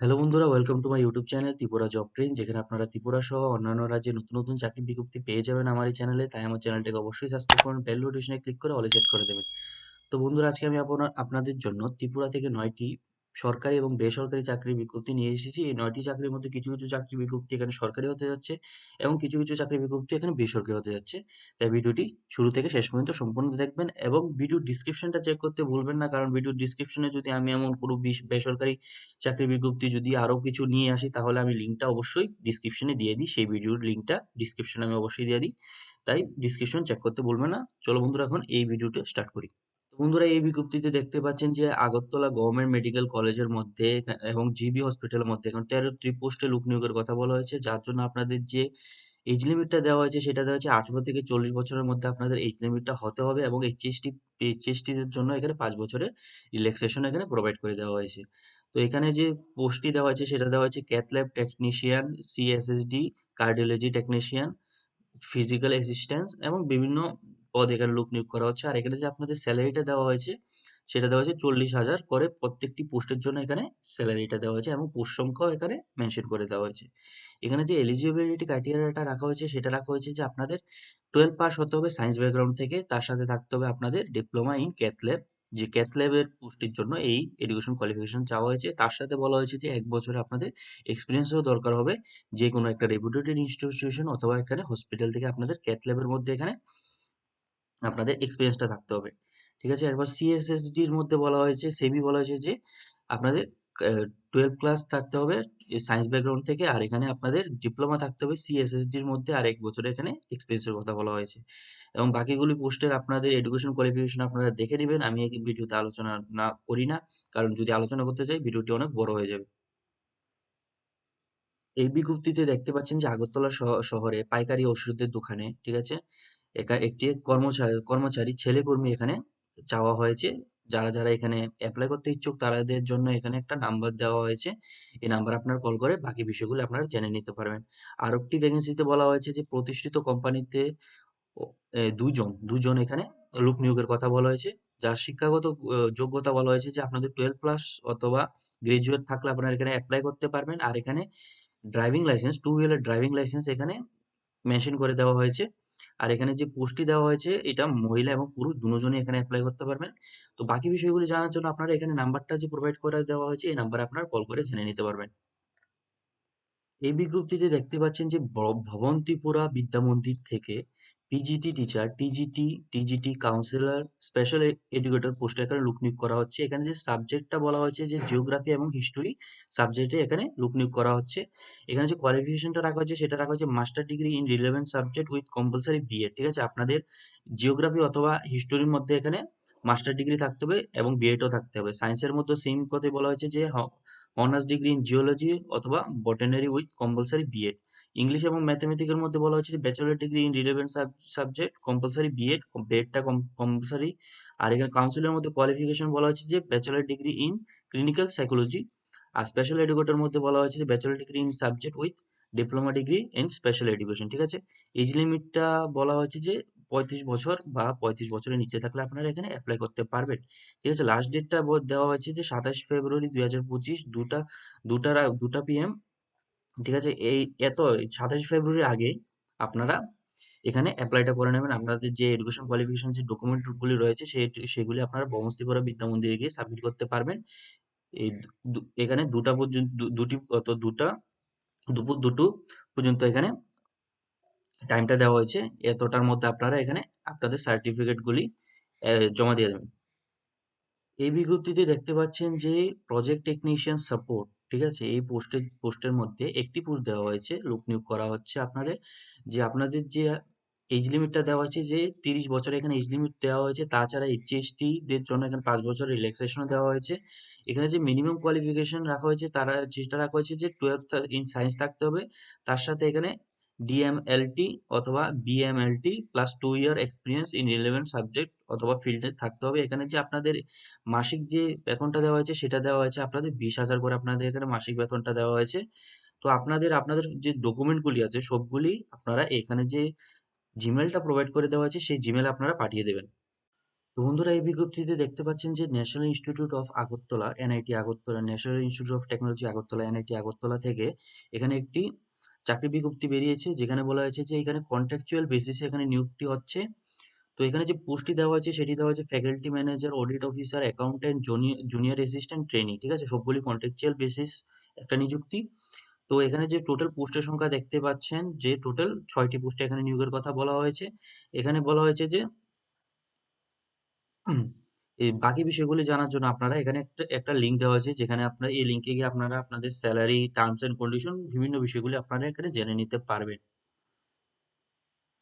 Hello বন্ধুরা welcome to my YouTube channel Tripura job train যেখানে আপনারা ত্রিপুরা সহ অন্যান্য রাজ্যে নতুন নতুন চাকরি বিজ্ঞপ্তি পেয়ে যাবেন আমার এই চ্যানেলে তাই আমার চ্যানেলটাকে অবশ্যই সাবস্ক্রাইব করুন বেল নোটিফিকেশনে ক্লিক করে অলে সেট করে দেবেন। তো বন্ধুরা, আজকে আমি আপনার, আপনাদের জন্য ত্রিপুরা থেকে নয়টি সরকারি এবং বেসরকারি চাকরির বিজ্ঞপ্তি নিয়ে এসেছি। এই নয়টি চাকরির মধ্যে কিছু কিছু চাকরি বিজ্ঞপ্তি এখানে সরকারি হতে যাচ্ছে এবং কিছু কিছু চাকরির বিজ্ঞপ্তি এখানে বেসরকারি হতে যাচ্ছে। তাই ভিডিওটি শুরু থেকে শেষ পর্যন্ত সম্পূর্ণ দেখবেন এবং ভিডিওর ডিসক্রিপশনটা চেক করতে ভুলবেন না, কারণ ভিডিওর ডিসক্রিপশনে যদি আমি এমন কোনো বেসরকারি চাকরির বিজ্ঞপ্তি যদি আরও কিছু নিয়ে আসি, তাহলে আমি লিঙ্কটা অবশ্যই ডিসক্রিপশনে দিয়ে দিই। সেই ভিডিওর লিঙ্কটা ডিসক্রিপশনে আমি অবশ্যই দিয়ে দিই। তাই ডিসক্রিপশন চেক করতে ভুলবেন না। চলো বন্ধুরা, এখন এই ভিডিওটা স্টার্ট করি। বন্ধুরা, এই বিজ্ঞপ্তিতে দেখতে পাচ্ছেন যে আগরতলা গভর্নমেন্ট মেডিকেল কলেজের মধ্যে এবং জিবি হসপিটালের মধ্যে এখন তেরোটি পোস্টে লোক নিয়োগের কথা বলা হয়েছে। যার জন্য আপনাদের যে এজ লিমিটটা দেওয়া হয়েছে, সেটা দেওয়া হয়েছে আঠেরো থেকে চল্লিশ বছরের মধ্যে আপনাদের এজ লিমিটটা হতে হবে এবং এইচএসটি এইচএসটিদের জন্য এখানে পাঁচ বছরের রিল্যাক্সেশন এখানে প্রোভাইড করে দেওয়া হয়েছে। তো এখানে যে পোস্টটি দেওয়া হয়েছে, সেটা দেওয়া হয়েছে cath lab technician CSSD cardiology technician physical assistance এবং বিভিন্ন পদ এখানে লোক নিয়োগ করা হচ্ছে। আর এখানে যে আপনাদের স্যালারিটা দেওয়া হয়েছে, সেটা দেওয়া হয়েছে চল্লিশ হাজার করে প্রত্যেকটি পোস্টের জন্য এখানে স্যালারিটা দেওয়া হয়েছে এবং পোস্ট সংখ্যাও এখানে মেনশন করে দেওয়া হয়েছে। এখানে যে এলিজিবিলিটি ক্রাইটেরিয়াটা রাখা হয়েছে, সেটা রাখা হয়েছে যে আপনাদের টুয়েলভ পাস হতে হবে সায়েন্স ব্যাকগ্রাউন্ড থেকে, তার সাথে থাকতে হবে আপনাদের ডিপ্লোমা ইন ক্যাথ ল্যাব যে ক্যাথ ল্যাবের পোস্টের জন্য এই এডুকেশন কোয়ালিফিকেশন চাওয়া হয়েছে। তার সাথে বলা হয়েছে যে এক বছরে আপনাদের এক্সপিরিয়েন্সও দরকার হবে। যে কোনো একটা রেপুটেড ইনস্টিটিউশন অথবা এখানে হসপিটাল থেকে আপনাদের ক্যাথ ল্যাবের মধ্যে এখানে আপনাদের এক্সপিরিয়েন্সটা থাকতে হবে। ঠিক আছে? একবার সিএসএসডির মধ্যে বলা হয়েছে সেমি বলা হয়েছে যে, আপনাদের টুয়েলভ ক্লাস থাকতে হবে সায়েন্স ব্যাকগ্রাউন্ড থেকে, আর এখানে আপনাদের ডিপ্লোমা থাকতে হবে সিএসএসডির মধ্যে, আর এক বছর এখানে এক্সপিরিয়েন্সের কথা বলা হয়েছে। এবং বাকিগুলি পোস্টের আপনাদের এডুকেশন কোয়ালিফিকেশন আপনারা দেখে নেবেন। আমি এই ভিডিওতে আলোচনা না করি না, কারণ যদি আলোচনা করতে চাই, ভিডিওটি অনেক বড় হয়ে যাবে। এই বিজ্ঞপ্তিতে দেখতে পাচ্ছেন যে আগরতলা শহরে পাইকারি ওষুধের দোকানে, ঠিক আছে? একটি কর্মচারী কর্মচারী ছেলে কর্মী এখানে চাওয়া হয়েছে। যারা যারা এখানে অ্যাপ্লাই করতে ইচ্ছুক তাদের জন্য এখানে একটা নাম্বার দেওয়া হয়েছে। এই নাম্বার আপনার কল করে বাকি বিষয়গুলো আপনারা জেনে নিতে পারবেন। আর একটি ভ্যাকেন্সিতে বলা হয়েছে যে, প্রতিষ্ঠিত কোম্পানিতে দুজন দুজন এখানে লোক নিয়োগের কথা বলা হয়েছে। যার শিক্ষাগত যোগ্যতা বলা হয়েছে যে, আপনাদের টুয়েলভ প্লাস অথবা গ্রাজুয়েট থাকলে আপনারা এখানে অ্যাপ্লাই করতে পারবেন। আর এখানে driving licence two wheeler driving licence এখানে মেনশন করে দেওয়া হয়েছে। আর এখানে যে পোস্টটি দেওয়া হয়েছে, এটা মহিলা এবং পুরুষ দুজনই এখানে অ্যাপ্লাই করতে পারবেন। তো বাকি বিষয়গুলি জানার জন্য আপনারা এখানে নাম্বারটা যে প্রোভাইড করে দেওয়া হয়েছে, এই নাম্বারে আপনারা কল করে জেনে নিতে পারবেন। এই বিজ্ঞপ্তিতে দেখতে পাচ্ছেন যে ভবন্তিপুরা বিদ্যা মন্দির থেকে PGT teacher TGT TGT counsellor special educator পোস্টে এখানে লুক নিয়োগ করা হচ্ছে। এখানে যে সাবজেক্টটা বলা হয়েছে যে জিওগ্রাফি এবং হিস্টোরি সাবজেক্টে এখানে লুক নিয়োগ করা হচ্ছে। এখানে যে কোয়ালিফিকেশনটা রাখা হয়েছে সেটা রাখা হয়েছে master degree in relevant subject with compulsory B Ed ঠিক আছে? আপনাদের জিওগ্রাফি অথবা হিস্টোরির মধ্যে এখানে মাস্টার ডিগ্রি থাকতে হবে এবং বিএডও থাকতে হবে। সায়েন্সের মধ্যে সেম কথাই বলা হয়েছে যে অনার্স ডিগ্রি ইন জিওলজি অথবা botany with compulsory B Ed English এবং ম্যাথমেটিক্যাল মধ্যে বলা হয়েছে bachelor degree in relevant subject compulsory B Ed বিএডটা compulsory আর এখানে কাউন্সিলের মধ্যে কোয়ালিফিকেশন বলা হয়েছে যে bachelor degree in clinical psychology R special educator মধ্যে বলা হয়েছে যে bachelor degree in subject with diploma degree in special education ঠিক আছে? এজ লিমিটটা বলা হয়েছে যে পঁয়ত্রিশ বছর বা পঁয়ত্রিশ বছরের নিচে থাকলে আপনারা এখানে অ্যাপ্লাই করতে পারবেন, ঠিক আছে? লাস্ট ডেটটা দেওয়া হয়েছে যে সাতাশ ফেব্রুয়ারি দুই হাজার পঁচিশ, দুটা দুটা দুটা পিএম ঠিক আছে? এই, এত সাতাশ ফেব্রুয়ারির আগে আপনারা এখানে অ্যাপ্লাইটা করে নেবেন। আপনাদের যে এডুকেশন কোয়ালিফিকেশন যে ডকুমেন্টগুলি রয়েছে সেই সেগুলি আপনারা বমস্তিপুরা বিদ্যা মন্দিরে গিয়ে সাবমিট করতে পারবেন। এই এখানে দুটা পর্যন্ত দুটি, অত দুটা দুপুর দুটো পর্যন্ত এখানে টাইমটা দেওয়া হয়েছে। এতটার মধ্যে আপনারা এখানে আপনাদের সার্টিফিকেটগুলি জমা দিয়ে দেবেন। এই বিজ্ঞপ্তিতে দেখতে পাচ্ছেন যে প্রজেক্ট টেকনিশিয়ান সাপোর্ট ঠিক আছে? এই পোস্টের পোস্টের মধ্যে একটি পোস্ট দেওয়া হয়েছে, লোক নিয়োগ করা হচ্ছে আপনাদের। যে আপনাদের যে এজ লিমিটটা দেওয়া হয়েছে যে তিরিশ বছর এখানে এজ লিমিট দেওয়া হয়েছে, তাছাড়া এইচএসটি দের জন্য এখানে পাঁচ বছর রিল্যাক্সেশনও দেওয়া হয়েছে। এখানে যে মিনিমাম কোয়ালিফিকেশন রাখা হয়েছে, তারা চেষ্টা রাখা হয়েছে যে টুয়েলভ ইন সায়েন্স থাকতে হবে। তার সাথে এখানে ডিএমএলটি অথবা BMLT plus two year experience in relevant subject অথবা ফিল্ডে থাকতে হবে। এখানে যে আপনাদের মাসিক যে বেতনটা দেওয়া হয়েছে, সেটা দেওয়া হয়েছে আপনাদের বিশ হাজার করে আপনাদের এখানে মাসিক বেতনটা দেওয়া হয়েছে। তো আপনাদের আপনাদের যে ডকুমেন্টগুলি আছে, সবগুলি আপনারা এখানে যে জিমেলটা প্রোভাইড করে দেওয়া আছে সেই জিমেল আপনারা পাঠিয়ে দেবেন। তো বন্ধুরা, এই বিজ্ঞপ্তিতে দেখতে পাচ্ছেন যে national institute of Agartala NIT Agartala national institute of technology Agartala NIT Agartala থেকে এখানে একটি চাকরি বিজ্ঞপ্তি বেরিয়েছে, যেখানে বলা হয়েছে যে এখানে কন্ট্রাকচুয়াল বেসিসে এখানে নিয়োগটি হচ্ছে। তো এখানে যে পোস্টটি দেওয়া আছে সেটি দেওয়া আছে faculty manager audit officer accountant junior assistant trainee ঠিক আছে? সবগুলি কন্ট্রাকচুয়াল বেসিস একটা নিযুক্তি। তো এখানে যে টোটাল পোস্টের সংখ্যা দেখতে পাচ্ছেন, যে টোটাল ছয়টি পোস্টে এখানে নিয়োগের কথা বলা হয়েছে। এখানে বলা হয়েছে যে এই বাকি বিষয়গুলি জানার জন্য আপনারা এখানে একটা একটা লিঙ্ক দেওয়া আছে, যেখানে আপনারা এই লিঙ্কে গিয়ে আপনারা আপনাদের স্যালারি টার্মস এন্ড কন্ডিশন বিভিন্ন বিষয়গুলি আপনারা এখানে জেনে নিতে পারবেন।